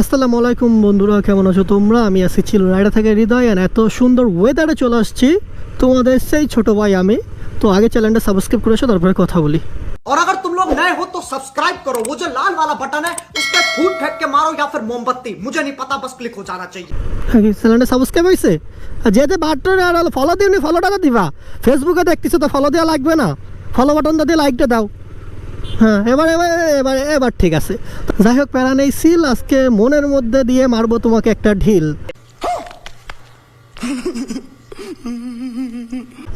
আসসালামু আলাইকুম বন্ধুরা কেমন আছো তোমরা আমি আছি ছিল রায়ডা থেকে হৃদয় আর এত সুন্দর ওয়েদারে চলে আসছি তোমাদের সেই ছোট ভাই আমি তো আগে চ্যানেলটা সাবস্ক্রাইব করেছো তারপরে কথা বলি और अगर तुम लोग नए हो तो सब्सक्राइब करो वो जो लाल वाला बटन है उस पर फूट फेंक के मारो या फिर मोमबत्ती मुझे नहीं पता बस क्लिक हो जाना चाहिए আগে চ্যানেলটা সাবস্ক্রাইব হয়েছে আর যেতে বাটন আর ফলো দিওনি ফলোটা দিবা ফেসবুকে দেখতেছো তো ফলো দেওয়া লাগবে না ফলো বাটনটা দিয়ে লাইকটা দাও হ্যাঁ এবার এবার এবার এবার ঠিক আছে। যাই হোক প্যারা নেই, সিল। আজকে মনের মধ্যে দিয়ে মারবো তোমাকে একটা ঢিল।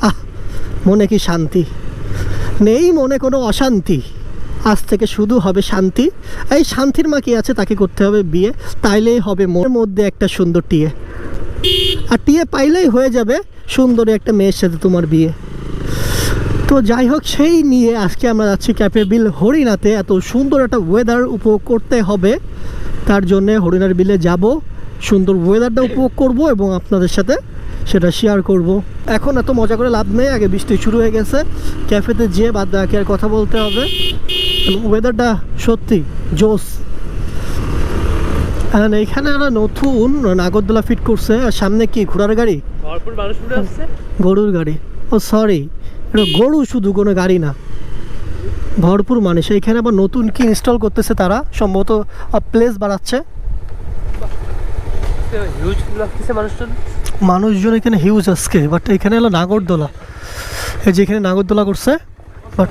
আহ, মনে কি শান্তি? নেই মনে কোনো অশান্তি। আজ থেকে শুধু হবে শান্তি। এই শান্তির মা কি আছে, তাকে করতে হবে বিয়ে। তাইলেই হবে মনের মধ্যে একটা সুন্দর টিয়ে। আর টিয়ে পাইলেই হয়ে যাবে সুন্দরী একটা মেয়ের সাথে তোমার বিয়ে। তো যাই হোক সেই নিয়ে আজকে আমরা যাচ্ছি ক্যাপেবিল হরিণাতে। এত সুন্দর একটা ওয়েদার উপভোগ করতে হবে। তার জন্যে হরিণার বিলে যাব সুন্দর ওয়েদারটা উপভোগ করব এবং আপনাদের সাথে সেটা শেয়ার করব। এখন এত মজা করে লাভ নেই আগে বৃষ্টি শুরু হয়ে গেছে। ক্যাফেতে যেয়ে বাদ বাকি আর কথা বলতে হবে। ওয়েদারটা সত্যি জোস। আর এখানে একটা নতুন নাগরদোলা ফিট করছে আর সামনে কি ঘোড়ার গাড়ি? গরুর গাড়ি। ও সরি গরু শুধু কোনো গাড়ি না ভরপুর মানুষ। এইখানে আবার নতুন কি ইনস্টল করতেছে তারা? সম্ভবত প্লেস বাড়াচ্ছে মানুষজন। মানুষজন এখানে হিউজ আজকে বাট এখানে হলো নাগরদোলা। এই যে এখানে নাগরদোলা করছে বাট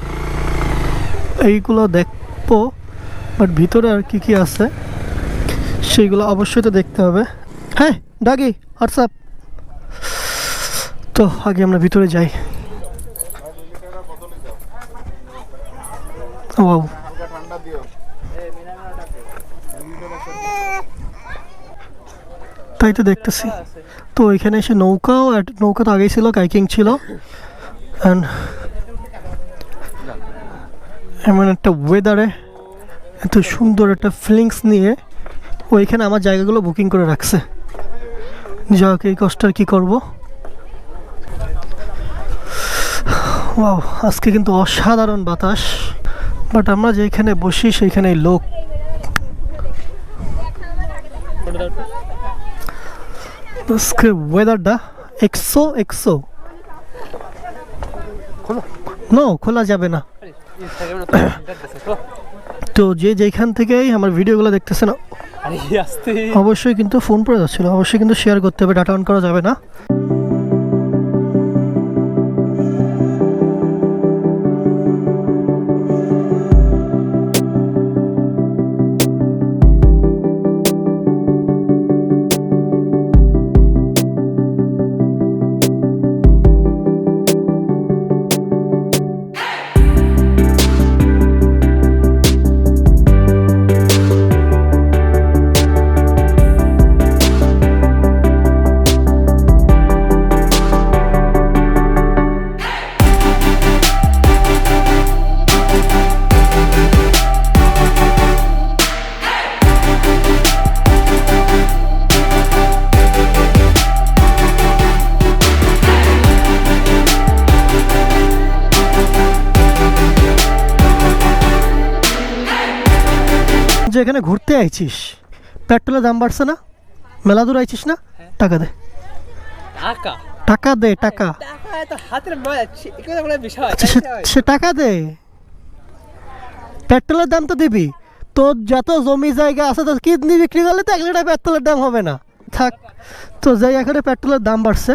এইগুলো দেখব বাট ভিতরে আর কি কি আছে সেইগুলো অবশ্যই তো দেখতে হবে। হ্যাঁ ডাকি হোয়াটসঅ্যাপ তো আগে আমরা ভিতরে যাই। ও তাই তো দেখতেছি। তো এখানে এসে নৌকাও নৌকা তো আগেই ছিল, কাইকিং ছিল। অ্যান্ড এমন একটা ওয়েদারে এত সুন্দর একটা ফিলিংস নিয়ে ওইখানে আমার জায়গাগুলো বুকিং করে রাখছে। যাক এই কষ্ট আর কী করব? ওয়াও আজকে কিন্তু অসাধারণ বাতাস। বাট আমরা যেখানে বসি সেইখানে লোক। আজকে ওয়েদারটা একশো একশো নো খোলা যাবে না। তো যে যেখান থেকেই আমার ভিডিওগুলো দেখতেছেন অবশ্যই কিন্তু ফোন পড়ে যাচ্ছিল অবশ্যই কিন্তু শেয়ার করতে হবে ডাটা অন করা যাবে না। যে এখানে ঘুরতে আইছিস পেট্রোলের দাম বাড়ছে না? মেলা দূর আইছিস না? টাকা দে। টাকা? টাকা দে টাকা। বিষয় আচ্ছা, সে- টাকা দে। পেট্রোলের দাম তো দিবি। তোর যত জমি জায়গা আছে তো কিডনি বিক্রি করলে তো এক লিটার পেট্রোলের দাম হবে না। থাক তো যাই এখানে পেট্রোলের দাম বাড়ছে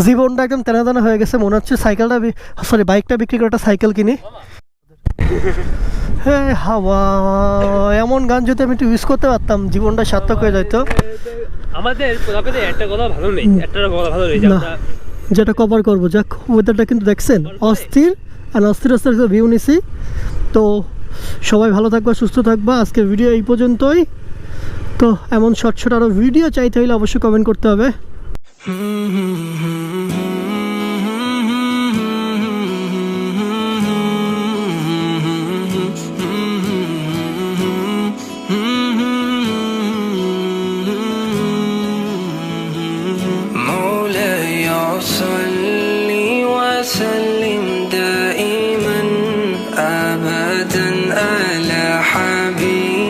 জীবনটা একদম তেনা তেনা হয়ে গেছে মনে হচ্ছে সাইকেলটা সরি বাইকটা বিক্রি করে একটা সাইকেল কিনি। হে হাওয়া এমন গান যদি আমি একটু ইউজ করতে পারতাম জীবনটা সার্থক হয়ে যেত। আমাদের একটা কথা ভালো নেই একটা কথা ভালো নেই না। যেটা কভার করব। যাক ওয়েদারটা কিন্তু দেখছেন অস্থির আর অস্থির অস্থির ভিউ নিছি। তো সবাই ভালো থাকবা সুস্থ থাকবা। আজকে ভিডিও এই পর্যন্তই। তো এমন শর্ট শর্ট আরও ভিডিও চাইতে হলে অবশ্যই কমেন্ট করতে হবে।